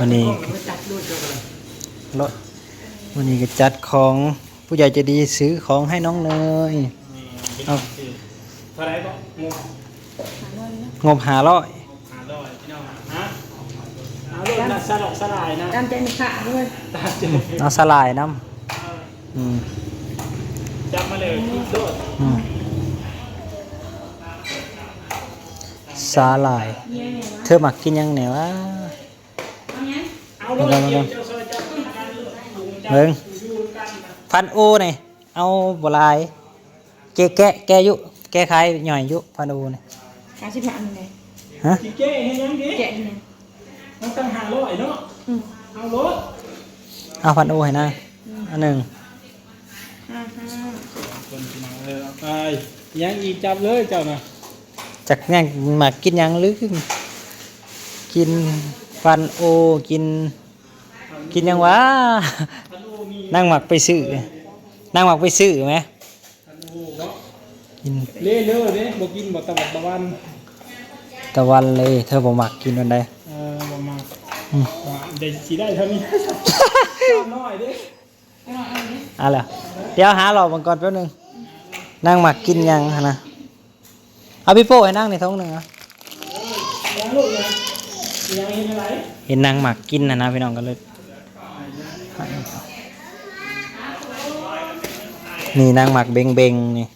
วันนี้จัดด้วยเจ้ากันเลยรถวันนี้ก็จัดของผู้ใหญ่ใจะดีซื้อของให้น้องเนยเอาเท่าไหรก็งงงบหาร้อยหาร้อยพี่น้องฮะเอาลูกนะสลอกสลายนะตามใจมันขาด้วยตามใจเอาสลายน้ำอืมจับมาเลยคิดโดดอืมสาลาย เธอมักกินยังไงวะ เอาลูกเกี่ยวเจ้าซอยเจ้าการลูกลุงจับเบิ่งอยู่กันนะพันโอนี่เอาบหลายแกะแกะแกะอยุแกะขายหน่อยอยุพันโอนี่ขาสิบห้าอันไหนฮะกี่เก้ให้ยังดีแกะยังไงต้องตั้งหาร้อยเนาะอืมเอารถเอาพันโอให้นะอันหนึ่งห้าห้าคนพี่น้องเลยเอาไปยังอีกจับเลยเจ้านะจากนั่งมากินหยังหรือกิน ฟันโอกิน กินหยังวะพันโอมีนั่งหมักไปซื้อนั่งหมักไปซื้อไหมพันโอเนาะกินเล่เล่เด้บ่กินบ่ตะวัดตะวันตะวันเลย เธอบ่หมักกินวันใดเออบ่มาอืมว่าได้สิได้เท่านี้น้อยเด้เอะล่ะเดี๋ยวหาหลอกมันก่อนแป๊บนึงนั่งหมักกินหยังหั่นนะเอาพี่โป้ให้นั่งในท้องหนึ่งอะ ยังลูกยังยังเห็นอะไรเห็นนางหมักกินนะนะพี่น้องกันเลยนี่นางหมักเบงเบงนี่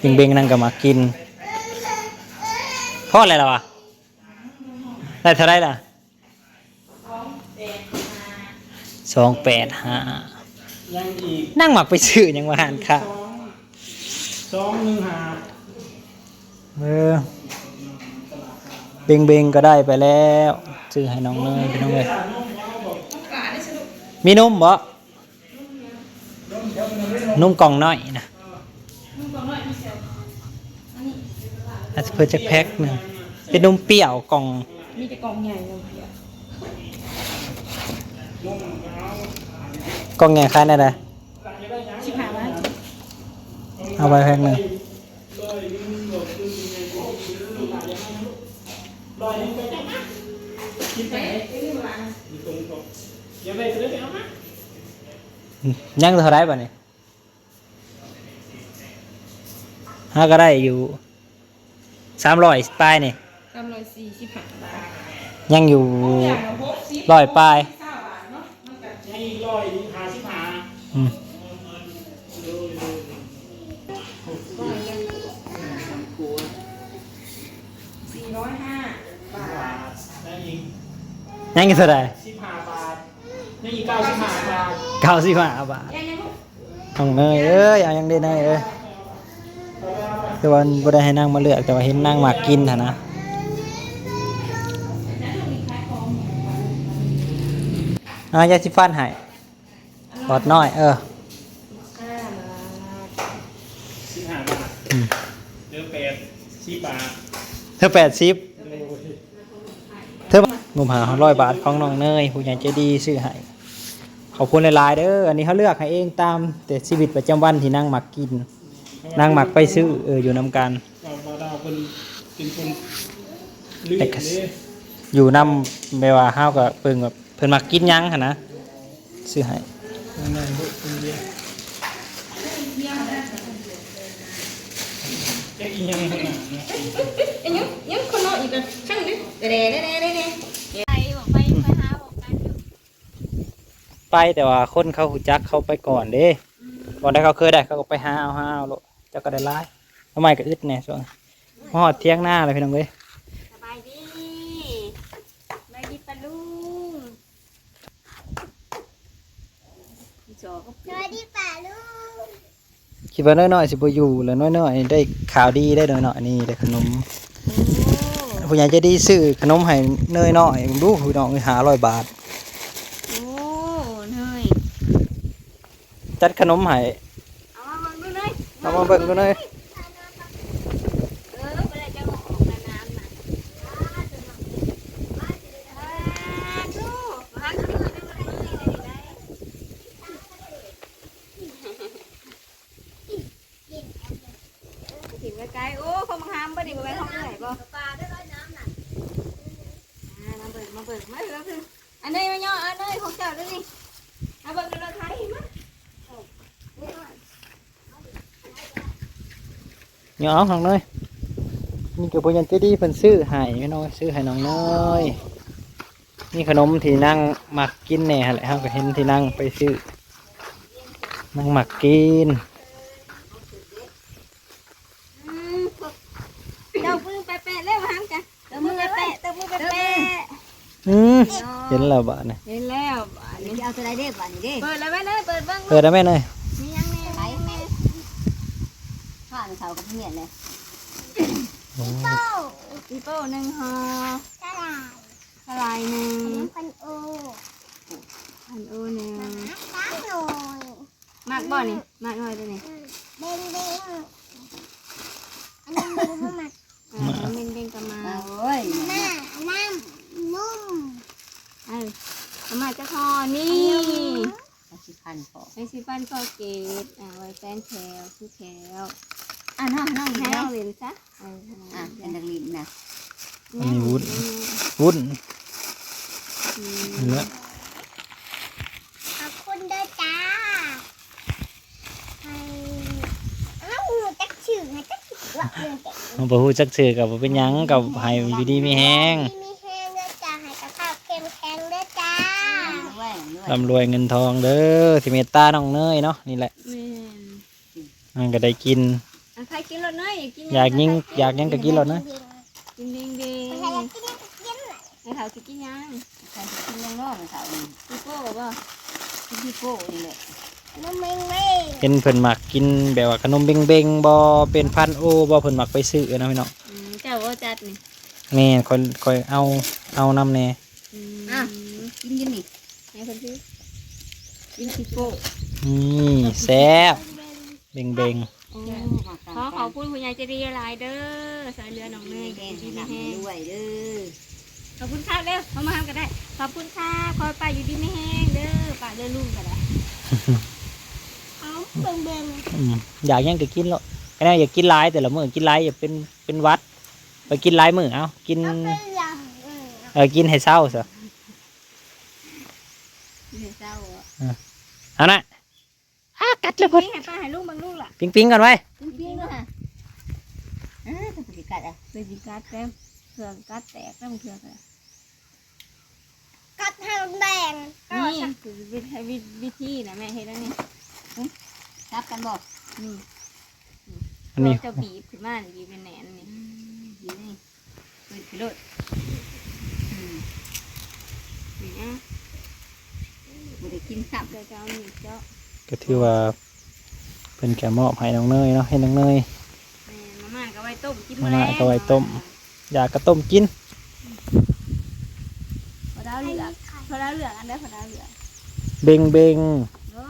เบงเบงนั่งกับหมักกินพ่ออะไรล่ะวะได้เท่าไรล่ะสองแปดห้ายังอีกนั่งหมักไปซื้อยังว่าหันค่ะสองสองหนึ่งหาเออ เบงเบงก็ได้ไปแล้วซื้อให้น้องเนยพี่น้องเลยมีนมบ่นมกล่องน้อยนะอาจจะเพิ่มจากแพ็คหนึ่งเป็นนมเปรี้ยวกล่องมีแต่กล่องใหญ่เลยเดียวกล่องใหญ่ขายได้เลยสิบห้าบาทเอาไปแพ็คหนึ่ง ลอยนึงไปจังนะคิดไปอยู่ตรงตรงเดี๋ยวไปจะได้ไปเอามายังเท่าไรบ่เนี่ยห้าก็ได้อยู่สามร้อยปลายนี่สามร้อยสี่สิบห้าบาทยังอยู่ร้อยปลายยังอีกลอยหาสิบห้า อืม สี่ร้อยห้าบาท บาทยังอีก ยังอยู่เท่าไรสิบห้าบาทยังอีกเก้าสิบห้าบาทเก้าสิบห้าบาทยังยังลูกน้องเนยเอ้ยเอายังได้เนยเอ้ยแต่ว่าบ่ได้ให้นั่งมาเลือกแต่ว่าเห็นนั่งมากินหั่นนะอะยาสิฟันให้ปอดน้อย เออห้าบาทสิบห้าบาทอืมเดือเป็ดสิบบาทเธอแปดสิบเธอ งมหาร้อยบาทของน้องเนยผู้ใหญ่ใจดีซื้อให้ขอบคุณหลายๆเด้ออันนี้เขาเลือกให้เองตามแต่ชีวิตประจำวันที่นั่งหมักกิน นั่งหมักไปซื้อเอออยู่นำกันเราดาวเป็นเป็นคนเลือกแต่ก็เลยอยู่นำไม่ว่าห้าวกับเพิ่นแบบเพิ่นมักกินหยังหั่นนะซื้อให้ยังยยังยังคนน้อยอีกกันช่างดิเด้เด้เด้เด้เด้ ไปบอกไปไปหาบอกกันอยู่ ไปแต่ว่าคนเขาหูจักเขาไปก่อนเด้ก่อนได้เขาเคยได้เขาก็ไปหาเอาหาเอาโลดเจ้าก็ได้หลายทำไมก็อึดแน่ช่วงฮอดเที่ยงหน้าเลยพี่น้องเอ้ยสบายดีสบายดีปะลุงจอก็สวัสดีป่าลูกคิดว่าน้อยๆสิบ่อยู่แล้วน้อยๆได้ข่าวดีได้น้อยๆนี่ได้ขนมโอ้ผู้ใหญ่ใจะดีซื้อขนมให้เนยน้อยมึงดูพี่น้องหาร้อยบาท โอ้เนย จัดขนมให้เอามาเบิ่งดูเลยเอามาเบิ่งกันเลยเออไปเลยจะออกนานๆน่ะอ่าดูหันขึ้นมาดูเลยได้ ถิ่นไกลๆโอ้เขามาหามบ่ดิบ่ไปห้องไหนบ่ปลาได้ร้อยน้ำน่ะมาเบิกมาแล้วคืออันนี้มาย่ออันนี้ของเจ้าด้วยนี่เอาเบิกกันรถไทยมาเนาะน้องเนยนี่ก็บ่ยั นเจดีเพิ่นซื้อให้พี่น้องซื้อให้น้องเนยนี่ขนมที่นั่งมักกินแหน่หั่นแหละเฮาก็เห็นที่นั่งไปซื้อนั่งมักกินอืมเจ้ามือแปะแปะเร็วห้ามกันเจ้ามือแปะแปะเจ้ามือแปะแปะอืมเห็นแล้วบ่เนี่ยเห็นแล้วอันเดี๋ยวนี้จะเอาตัวใดเด้อบัดนี้เด้เปิดแล้วแม่เนยเปิดเบ้างเปิดได้ไหมเนย มียังแน่ ไปแม่ข้านเขากับเมียนเลยโอ้ปีโป้หนึ่งห่อตลาดทลายหนึ่งน้ำพันโอพันโอหนึ่งน้ำหน่อยมากบ่นี่มากหน่อยตัวนี้เบงเบงอันนี้เบงเข้ามาอ่าเม่นเด้งกระมาเอาเว้ยหน้าน้ำนุ่มเออกระมาจะห่อนี่เอาสิพันพอไอซิฟันคอเกตอ่าไว้แป้นแถวคือแถว อะน้องน้องให้ให้เอาเอาเหรียญซะเอออะเป็นนักเรียนนะอันนี้วุ้นวุ้นอืมเนื้อขอบคุณด้วยจ้าให้น้องหนูจักชื่อให้จักชื่อว่าเรื่องเด็กมันบ่ฮู้จักชื่อกับบ่เป็นหยังกับให้อยู่ดีมีแฮงมีแห้งด้วยจ้าให้กระเพราเค็มแข็งด้วยจ้าเอาไว้ด้วยร่ำรวยเงินทองเด้อที่เมตตาน้องเนยเนาะนี่แหละแม่นมันก็ได้กินอะใค รกินรถเนยอยากกินอยากยิงอยากหยังก็กินแล้วนะกินเด้งเด้งใครอยากกินก็กินเลยไอ้เขาสิกินยังใครจะกินเรื่องนอกมันเขานี่ปีโป้บ่กินที่โป้นี่แหละน้ำเมงเมงเป็นเพิ่นมักกินแบบว่าขนมเบงๆบ่เป็นพันโอบ่เพิ่นมักไปซื้อนะพี่น้องอืมเจ้าว่าจัดนี่แม่คนคอยเอาเอานำแน่อืมอะกินกันนี่ให้คนซื้อกินปีโป้นี่แซ่บเบงอ๋อ ขอขอบคุณคุณยายใจดีหลายเด้อสายเรือน้องเนยแดแก่งดีหนักแห้งด้วยเด้อขอบคุณค่ะเร็วเข้ามาทำกันได้ ขอบคุณค่ะคอยไปอยู่ดีไม่แห้งเด้อป่าเรือลุงกันได้เอาเบิ่งเบิ่งๆอืมอยากหยังก็กินแล้วก็แน่อยากกินหลายแต่ละมื้อกินหลายอย่าเป็นเป็นหวัด ไปกินหลายมื้อเอากินเอาไปหลังเออเออกินให้เศร้าซะเจ้าเอานะอากัดเลยพุ่นนี่ให้ป้าให้ลุงบางลูกล่ะ ปิ๊งปิ๊งๆกันไว้กินกินด้วยฮะอ่าต้องไปกัดอะเลยจิกัดแต้มเครื่องกัดแตกแล้วมันเครื่องอะไรกัดทางแดงนี่คือวิธีวิธีนะแม่เห็นแล้วนี่จับกันบอกนี่มันมีเราจะบีบขึ้นมานี่บีบเป็นแหนนนี่ดีนี่เปิดพิโรดอืมนี่นะบ่ได้กินซ้ำเดี๋ยวจะเอาหนีบเจาะก็ถือว่า เป็นแกมอบให้น้องเนยเนาะให้น้องเนยแม่มาม่าก็ไว้ต้มกินมาม่าก็ไว้ต้มอยากกระต้มกินพอดาวเหลือกพอดาวเหลือกอันเด้อพอดาวเหลือกเบงเบงโอ้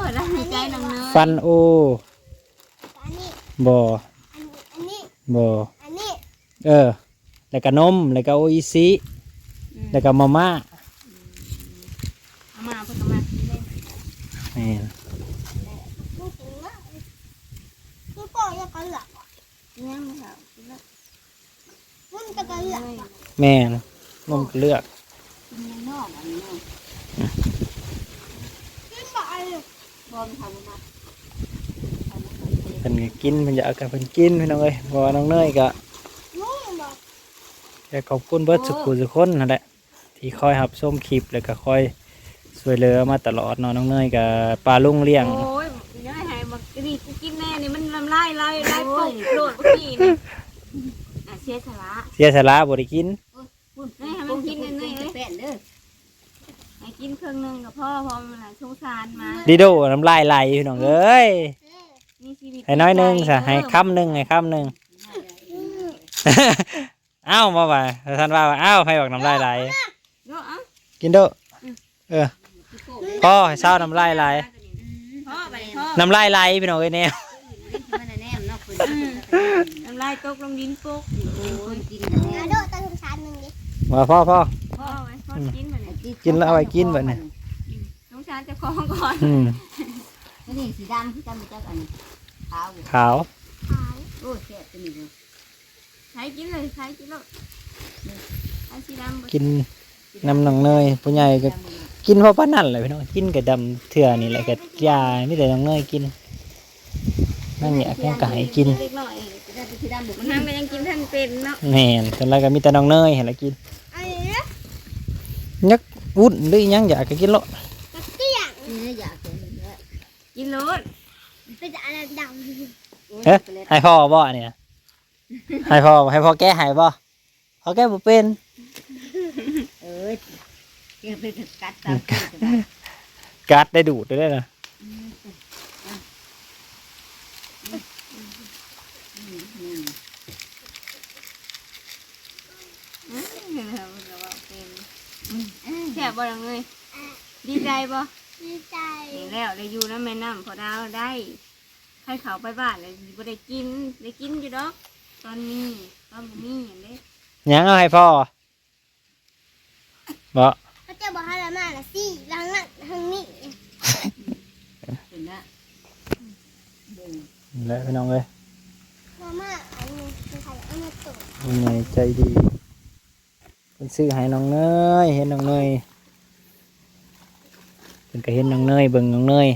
พอดาวมีใจน้องเนยฟันโออันนี้บออันนี้อันนี้บออันนี้เออแล้วก็นมแล้วก็โออิซิอืมแล้วก็มาม่าเอามาเพิ่งเอามากินเล่น แม่น ลูกถึงแล้วลู กก็ยังกันหลับยังไม่เอากินแล้วมันจะกันหลับแม่นนมเลือกกินเรื่องนกินบ่อลยบอมทำมาเพิ่นก็กินเพิ่นอยากกับเพิ่นกินพี่น้องเอ้ยเพราะว่น้องเนยก็นุ่มบอกขอบคุณเบิร์ดสุขุสุขคนนั่นแหละที่คอยรับชมคลิปแล้วก็คอยช่วยเหลือมาตลอดเนาะน้องเนยกับปลาลุงเลี้ยงโอ้ยยังไงให้บักนี่ำลายลายลายปุ่งโดดเมื่อกี้นี่อะเสียสละเสียสละบ่ได้กินพูดให้มันกินเนื่อยๆเลยแป้นเด้อให้กินเครื่องหนึงกับพ่อพอมันหลายสงสารมาดิโดน้ำลายไหลพี่น้องเอ้ยมีชีวิตให้น้อยหนึงซะให้คำหนึงให้คำหนึง เอ้ามาว่าท่านว่าว่าเอ้าให้บอกน้ำลายไหลเนาะอะกินเด้อเออพ่อให้เศร้าน้ำลายไหลพ่อไปพ่อน้ำลายไหลพี่น้องเอ้ยเนี่ยมันแนมเนาะคุณน้ำลายตกลงดินปุ๊กคนกินกระโดดตั้งชานหนึ่งดิว่าพ่อพ่อพ่อไว้พ่อกินไปเลยกินแล้วเอาไว้กินบัดนี้สงสารเจะคล้าของก่อนอืมนี่สีดำที่จำไปจักอันขาวขาวขายโอ้แซ่บตัวนี้เลยใช้กินเลยใช้กินแล้วไอ้สีดำกินน้ำน้องเนยผู้ใหญ่ก็กินเพราะป้านนั่นเลยพี่น้องกินกับดำเถื่อนี่แหละกับยาไม่แต่น้องเนยกิน นั่นเนี่ยแค่ไก่กินเล็กน้อยมันทำกันยังกินท่านเป็นเนาะแม่นตอนแรกก็มีแต่น้องเนยเห็นแล้วกินอันนี้นะยักวุ่นหรือยังอยากก็กินละตะเกียงกินรสเป็นอะไรดำเฮ้ยให้พ่อบ่เนี่ยให้พ่อให้พ่อแก้ให้บ่พ่อแก้บ่เป็นเออเกี่ยวไปถึงกัดตามกัดได้ดูดได้นะ อืมเห็นแล้วมันก็ว่าเป็นแซ่บบ่ลังเลยดีใจบ่ดีใจเห็นแล้วได้อยู่น้ำแม่น้ำพอดาวได้ให้เขาไปบ้านเลยบ่ได้กินได้กินอยู่ดอก ตอนนี้ตอนบ่มีอย่างเด้ยังเอาให้พ่อบ่เขาจะบอกให้ละมาละสิหลังนั้นทางนี้เป็นละแล้วพี่น้องเอ้ย มาม่าอันนี้คือใครเอามาตก ยังไงใจดีเป็นซื้อให้น้องเนยเห็นน้องเนยเป็นก็เห็นน้องเนยเบิ่งน้องเนย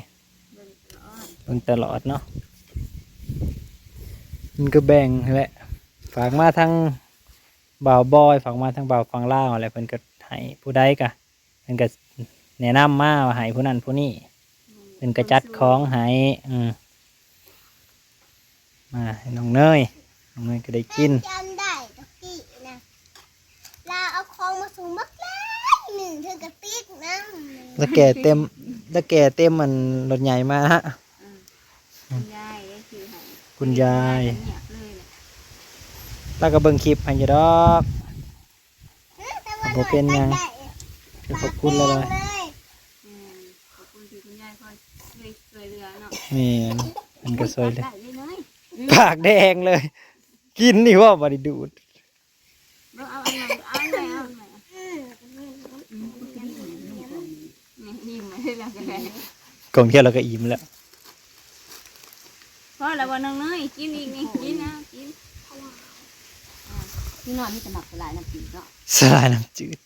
เบิ่งตลอดเนาะมันก็แบ่งแหละฝากมาทั้งบ่าวบอยฝากมาทั้งบ่าวฟังเล่าอะไรเพิ่นก็ให้ผู้ใดกะเพิ่นก็แนะนำมาว่าให้ผู้นั้นผู้นี้เพิ่นก็จัดของให้อืมมาให้น้องเนยน้องเนยก็ได้กิน จำได้ตะกี้นะลาเอาของมา สูงมากเลยหนึ่งเธอกระติกนะตะแก่เต็มตะแก่เต็มมันรถใหญ่มาฮะ คุณยายได้คือให้คุณยายเงียบเลยแหละแล้วก็เบิ่งคลิปให้อยู่ดอก แต่ว่าบ่เป็นหยัง ได้คือขอบคุณเลยเลยอืมขอบคุณที่คุณยายคอยช่วยช่วยเหลือเนาะนี่มันก็สวยเลย ได้เลยเนยปากแดงเลย กินนี่ว่าบริดูด เอาเอาอันไหนเอาอันไหนเอาอันไหน อืม นี่ยิ้มเลย แล้วกันเลยกล่องเที่ยวเราก็อิ่มแล้วเพราะเราวันนึงเนยกินอีกนี่กินนะกินที่นอนนี่จะหมักสลายน้ำปีเนาะสลายน้ำจืด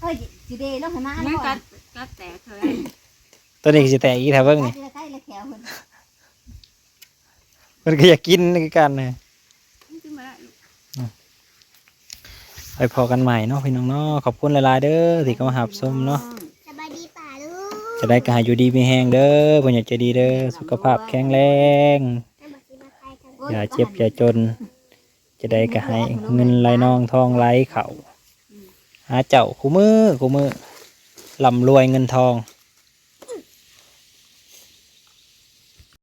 เฮ้ยจีเดย์แล้วเห็นไหมนั่นกัดกัดแตกเธอตัวนี้ก็สิแตกอีกแถวเบิ่งนี่ใกล้เลยแขวคนมันก็อยากกินคือกันนะกินมาแล้วไปพอกันใหม่เนาะพี่น้องเนาะขอบคุณหลายๆเด้อที่เข้ามาหับชมเนาะ สบายดีป่าลูก จะได้กายอยู่ดีไม่แห้งเด้อพ่อยากจะดีเด้อสุขภาพแข็งแรง อย่าเจ็บอย่าจน จะได้กระหายเงินไหลนองทองไหลเข่าหาเจ้าคู่มือคู่มือลำรวยเงินทอง